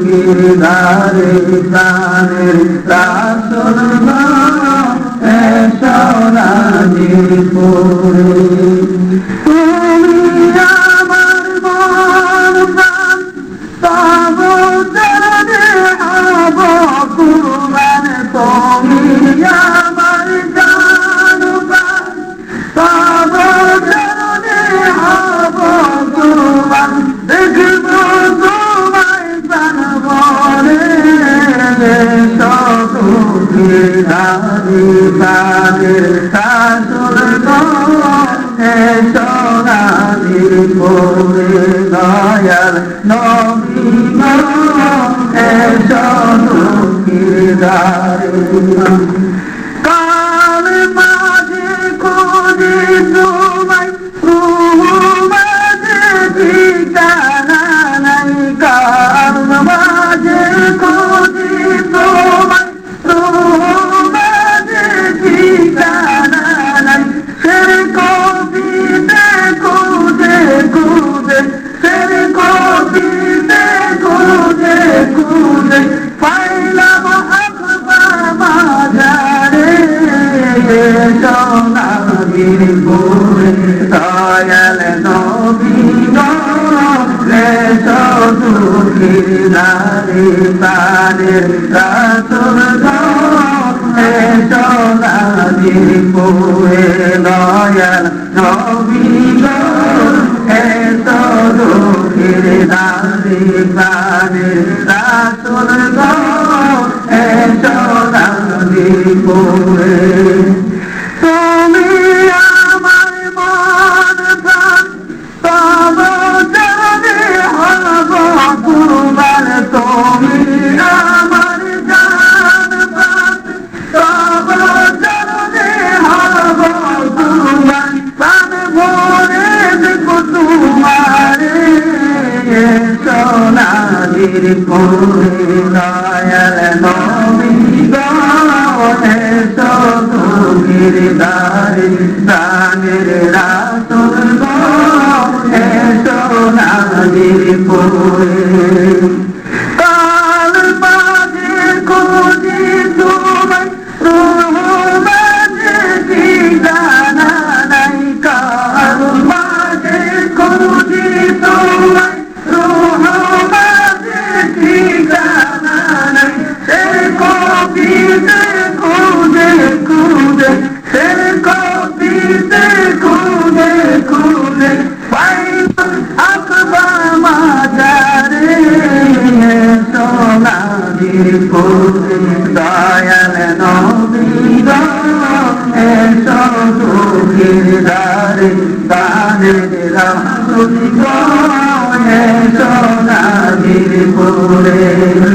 কিরদারে প্রাণের রাসুল সোনাজির 나를 나를 다솔건해 떠나니 모를 너야 너비만 해서 기다리는 দয়াল নবী রে সদুখির নারী তানের রাসুল সোনাগির পুরে দয়াল নবী রে সদুখির নারী তানের রাসুল সোনালির পুরে দয়াল নবী গনে সতুকির দারি দানের রাসুল গনে সোনালির কাল দুঃখের দারে দানের রাসুল সোনাদির পুরে